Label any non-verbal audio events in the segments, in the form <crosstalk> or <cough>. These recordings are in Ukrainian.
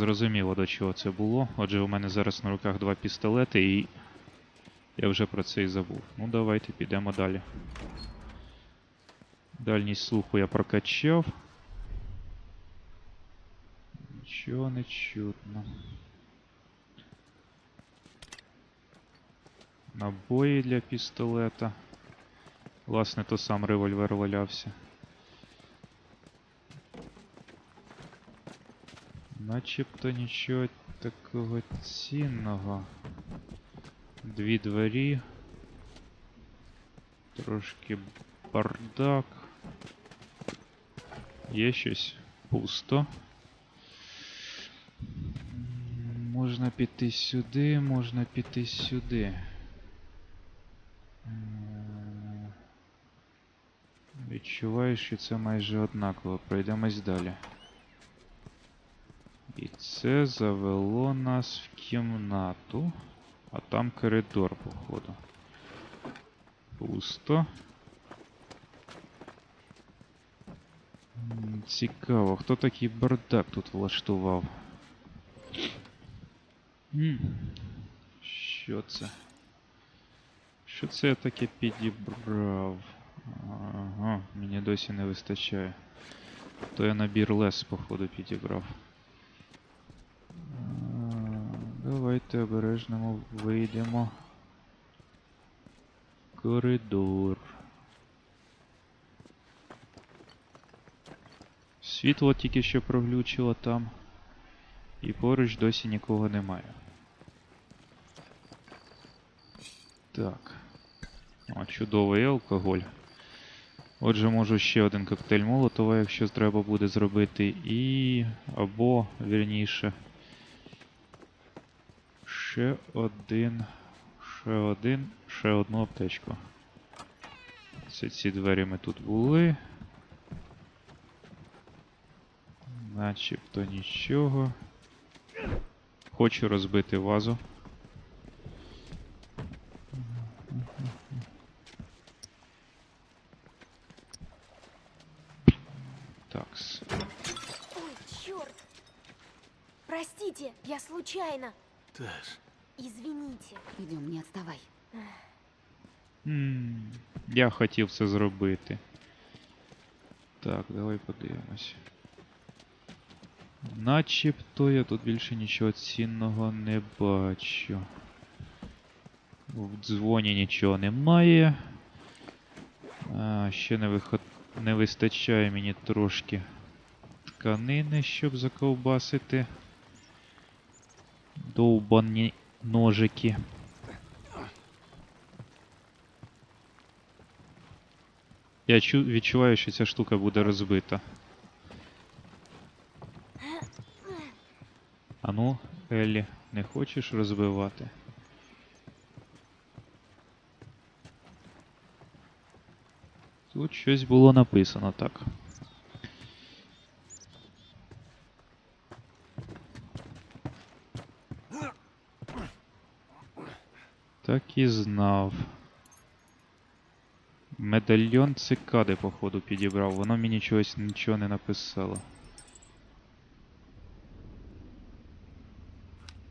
зрозуміло, до чого це було. Отже, у мене зараз на руках два пістолети і. Я вже про це і забув. Ну, давайте підемо далі. Дальність слуху я прокачав. Нічого не чутно. Набої для пістолета. Власне, то сам револьвер валявся. Начебто нічого такого цінного. Дві двері. Трошки бардак. Є щось пусто. Можна піти сюди, можна піти сюди. Відчуваю, що це майже однаково. Пройдемось далі. Це завело нас в кімнату. А там коридор, походу. Пусто. Цікаво, хто такий бардак тут влаштував? Що це? Що це я таке підібрав? Ага, мені досі не вистачає. То я набір лес, походу, підібрав. А, Давайте обережно вийдемо. Коридор. Світло тільки що проглючило там. І поруч досі нікого немає. Так. О, чудовий алкоголь. Отже, можу ще один коктейль Молотова, якщо треба буде зробити, і. або, вірніше. Ще один. Ще один. Ще одну аптечку. Це ці двері ми тут були. Начебто нічого. Хочу розбити вазу. Такс. Ой, черт! Простите, я случайно. Таш, Извините. Идем, не отставай. М, Я хотів це зробити. Так, давай подивимось. Начебто я тут більше нічого цінного не бачу. В дзвоні нічого немає. А, ще не, виход... не вистачає мені трошки тканини, щоб заковбасити. Довбані ножики. Я чу... відчуваю, що ця штука буде розбита. А ну, Еллі, не хочеш розбивати? Тут щось було написано так. Так і знав. Медальйон цикади, походу, підібрав. Воно мені чогось нічого не написало.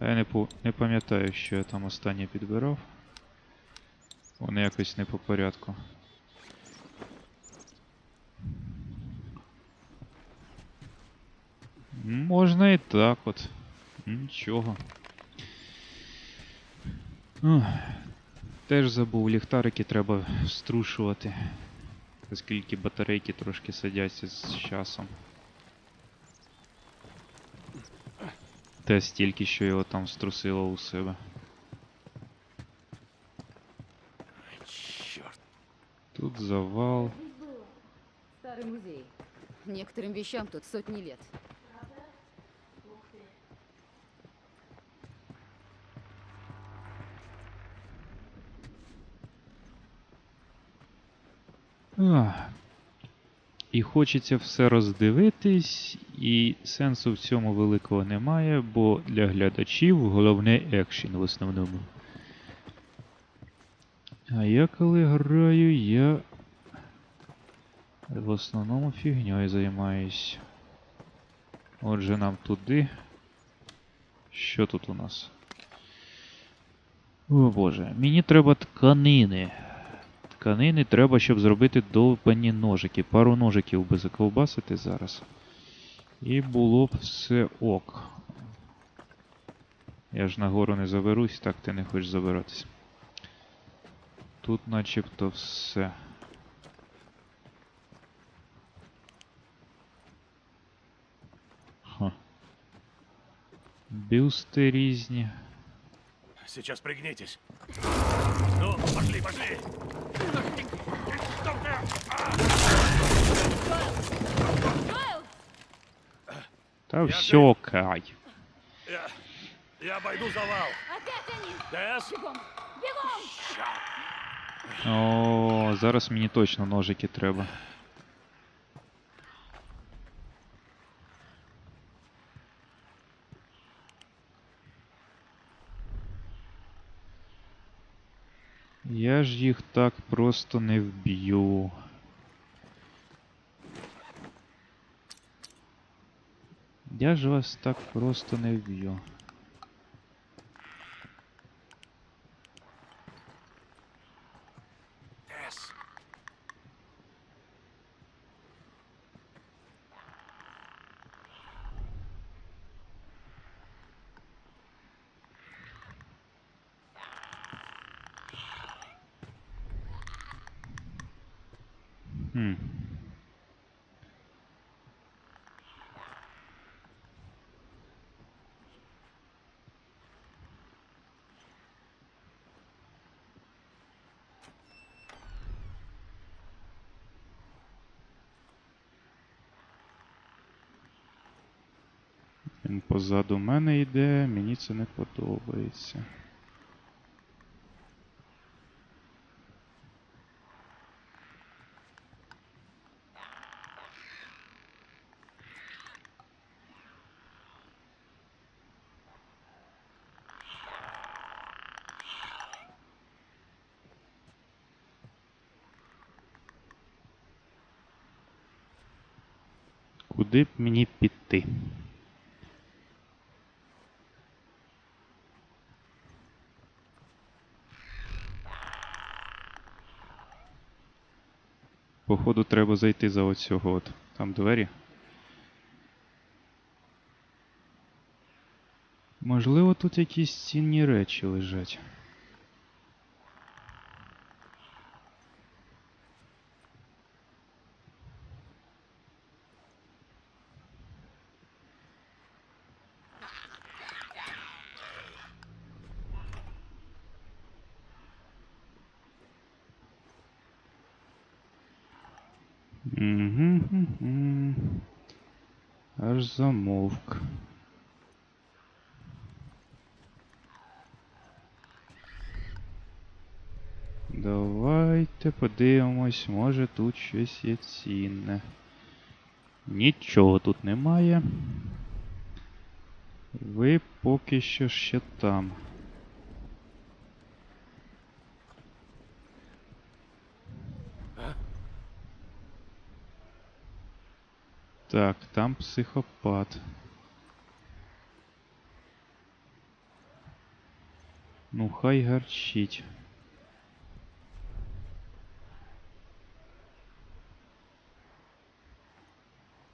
А я не, по... не пам'ятаю, що я там останнє підбирав. Вони якось не по порядку. Можна і так от. Нічого. Ух. Теж забув, ліхтарики треба струшувати. Оскільки батарейки трошки садяться з часом. Те стільки, що його там струсило у себе. черт. Тут завал. Старый музей. Некоторым вещам тут сотни лет. Ах. І хочеться все роздивитись, і сенсу в цьому великого немає, бо для глядачів головне екшен в основному. А я коли граю, я в основному фігньою займаюсь. Отже, нам туди. Що тут у нас? О боже, мені треба тканини. Тканини треба, щоб зробити довбані ножики. Пару ножиків би заковбасити зараз. І було б все ок. Я ж нагору не заберусь, так ти не хочеш забиратись. Тут начебто все. Ха. Бюсти різні. Сейчас пригнитесь. Пошли, пошли. Я все, кай. Я, я обойду завал. Опять они! Тесс, Бегом! Бегом! О, зараз мені точно ножики треба. Я ж їх так просто не вб'ю. Я ж вас так просто не вб'ю. Хм. Він позаду мене йде, мені це не подобається. Куди б мені піти? Походу, треба зайти за оцього от. Там двері. Можливо, тут якісь цінні речі лежать. Угу. Аж замовк. Давайте подивимось, може тут щось є цінне. Нічого тут немає. Ви поки що ще там. Так, там психопат. Ну, хай горчить.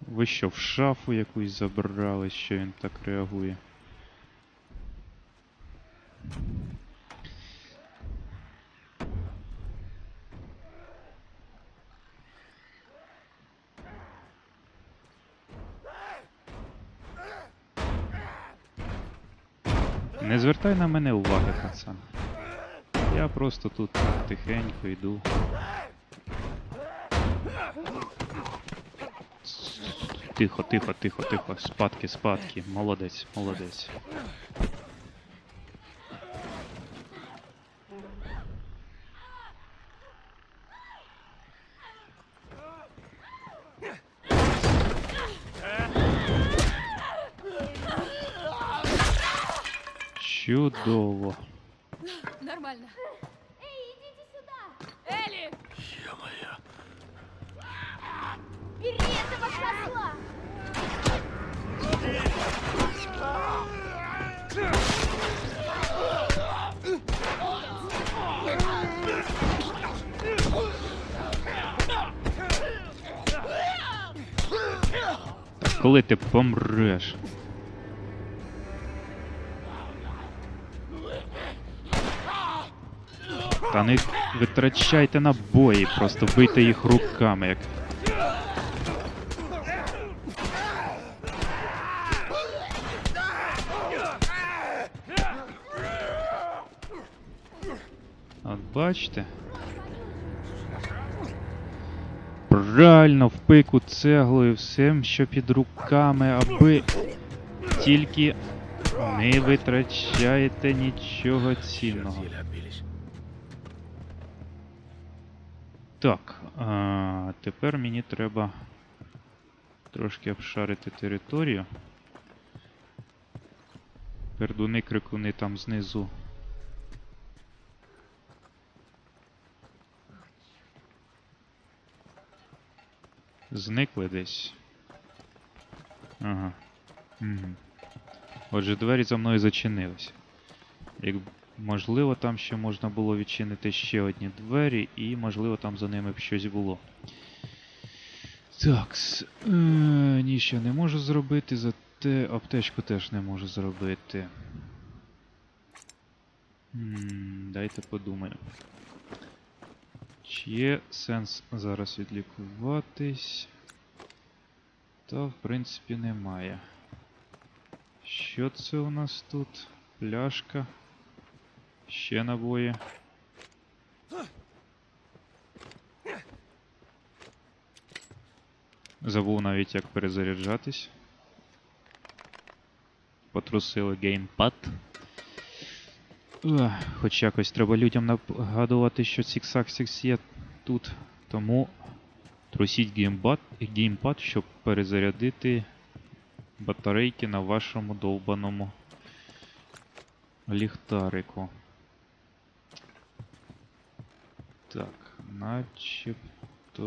Ви що, в шафу якусь забрали, що він так реагує? Не звертай на мене уваги, пацан. Я просто тут тихенько йду. Тихо, тихо, тихо, тихо. Спадки, спадки. Молодець, молодець. Чудово. нормально. Эй, идите сюда! Элли! Ё-моё! Бери этого козла! Коли ти помреш? Та не витрачайте набої, просто бийте їх руками, як. От бачите? Правильно, в пику цеглою, всім, що під руками, аби тільки не витрачаєте нічого цінного. Так, а, тепер мені треба трошки обшарити територію. Пердуни, крикуни там знизу. Зникли десь. Ага. Угу. Отже, двері за мною зачинились. Як можливо, там ще можна було відчинити ще одні двері, і можливо там за ними б щось було. Так, е, ні, ще не можу зробити, зате аптечку теж не можу зробити. Дайте подумаю. Чи є сенс зараз відлікуватись? Та, в принципі, немає. Що це у нас тут? Пляшка. Ще набої. Забув навіть як перезаряджатись. Потрусили геймпад. Хоч якось треба людям нагадувати, що Сіксаксікс є тут. Тому трусіть геймпад, геймпад, щоб перезарядити батарейки на вашому довбаному ліхтарику. Так, начебто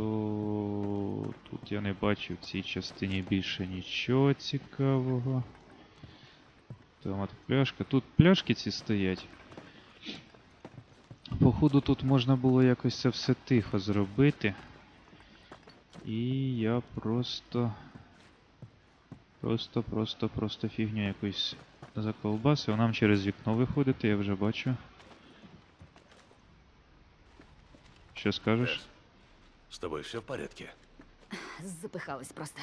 тут я не бачу в цій частині більше нічого цікавого. Там от пляшка. Тут пляшки ці стоять. Походу тут можна було якось це все тихо зробити. І я просто. Просто, просто, просто фігню якусь заколбасив. Нам через вікно виходити, я вже бачу. Що скажеш? Эш, с тобой все в порядке? Запыхалась просто.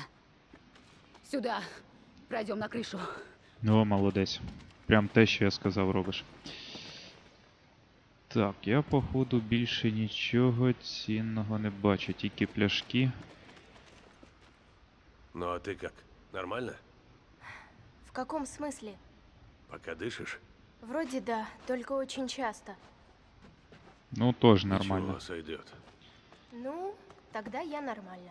Сюда. Пройдем на крышу. Ну, молодець. Прям те, що я сказав, робиш. Так, я походу більше нічого цінного не бачу, тільки пляшки. Ну а ты как? Нормально? В каком смысле? Пока дышишь? Вроде да, только очень часто. Ну, теж нормально. Ничего, сойдет. Ну, тогда я нормально.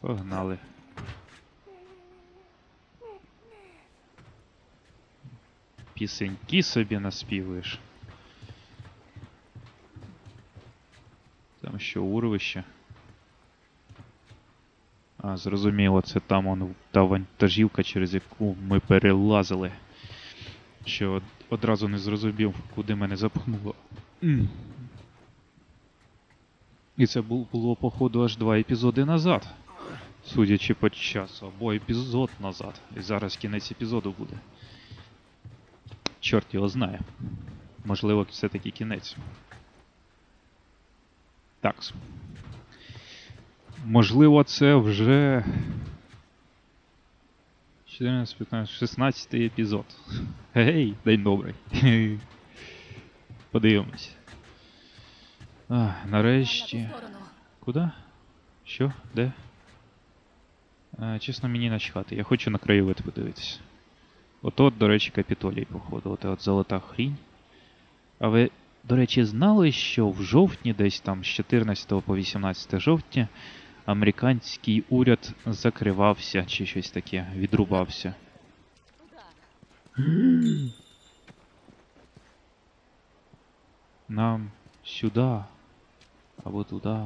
Погнали. Пісеньки собі наспівуєш. Там що, урвище? А, зрозуміло, це там он та вантажівка, через яку ми перелазили. Що одразу не зрозумів, куди мене запхнуло. І це було, походу, аж два епізоди назад. Судячи по часу, або епізод назад. І зараз кінець епізоду буде. Чорт його знає. Можливо, все-таки кінець. Так. Можливо, це вже. 14, 15, 16 епізод. Гей, день добрий. <laughs> Подивимось. А, нарешті. Куда? Що? Де? А, чесно, мені начхати. Я хочу на краєвид подивитися. Ото, до речі, капітолій, походу. Оте от золота хрінь. А ви, до речі, знали, що в жовтні, десь там з 14 по 18 жовтня, американський уряд закривався чи щось таке, відрубався. Нам сюди. Або туди.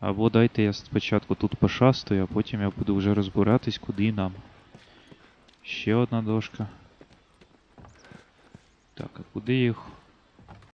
Або дайте я спочатку тут пошастую, а потім я буду вже розбиратись, куди нам. Ще одна дошка. Так, а куди їх